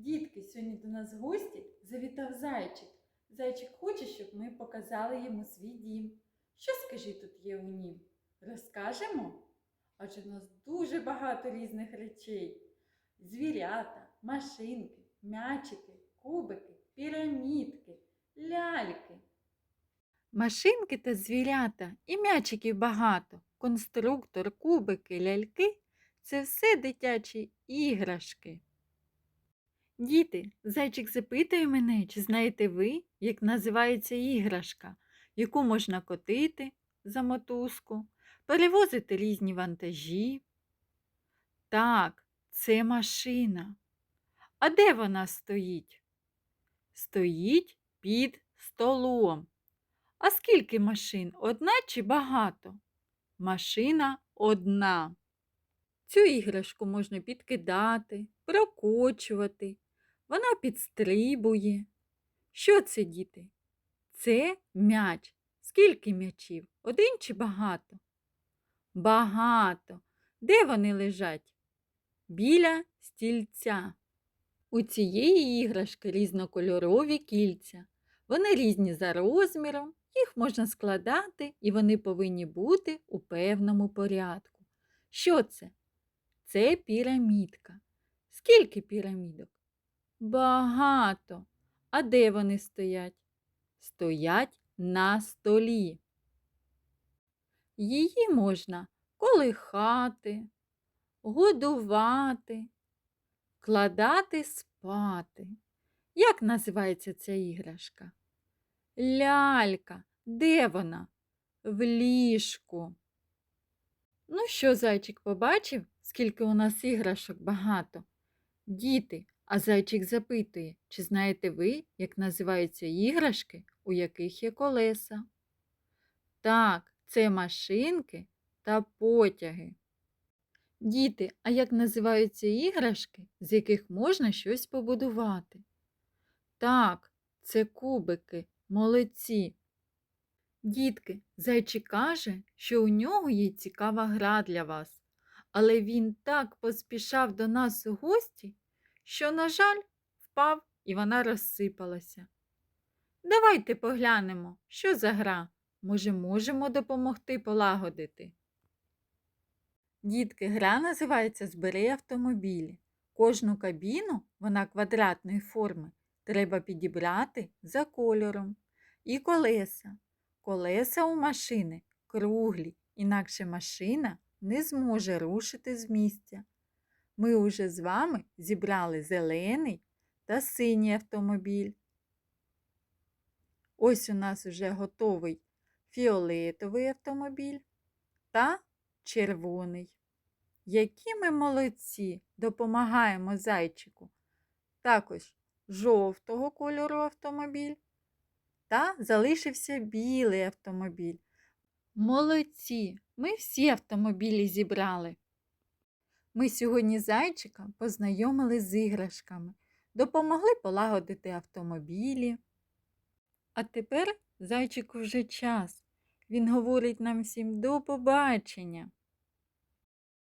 Дітки, сьогодні до нас в гості завітав зайчик. Зайчик хоче, щоб ми показали йому свій дім. Що скажи тут є у нім? Розкажемо? Адже в нас дуже багато різних речей: звірята, машинки, м'ячики, кубики, пірамідки, ляльки. Машинки та звірята і м'ячиків багато. Конструктор, кубики, ляльки це все дитячі іграшки. Діти, зайчик запитує мене, чи знаєте ви, як називається іграшка, яку можна котити за мотузку, перевозити різні вантажі. Так, це машина. А де вона стоїть? Стоїть під столом. А скільки машин? Одна чи багато? Машина одна. Цю іграшку можна підкидати, прокочувати. Вона підстрибує. Що це, діти? Це м'яч. Скільки м'ячів? Один чи багато? Багато. Де вони лежать? Біля стільця. У цієї іграшки різнокольорові кільця. Вони різні за розміром, їх можна складати і вони повинні бути у певному порядку. Що це? Це пірамідка. Скільки пірамідок? Багато. А де вони стоять? Стоять на столі. Її можна колихати, годувати, кладати спати. Як називається ця іграшка? Лялька. Де вона? В ліжку. Ну що, зайчик побачив, скільки у нас іграшок багато? Діти, а зайчик запитує, чи знаєте ви, як називаються іграшки, у яких є колеса? Так, це машинки та потяги. Діти, а як називаються іграшки, з яких можна щось побудувати? Так, це кубики, молодці. Дітки, зайчик каже, що у нього є цікава гра для вас, але він так поспішав до нас у гості, що, на жаль, впав і вона розсипалася. Давайте поглянемо, що за гра. Може, можемо допомогти полагодити. Дітки, гра називається Збери автомобілі. Кожну кабіну, вона квадратної форми, треба підібрати за кольором. І колеса. Колеса у машини круглі, інакше машина не зможе рушити з місця. Ми уже з вами зібрали зелений та синій автомобіль. Ось у нас уже готовий фіолетовий автомобіль та червоний. Які ми молодці допомагаємо зайчику. Також жовтого кольору автомобіль та залишився білий автомобіль. Молодці! Ми всі автомобілі зібрали. Ми сьогодні зайчика познайомили з іграшками, допомогли полагодити автомобілі. А тепер зайчику вже час. Він говорить нам всім до побачення.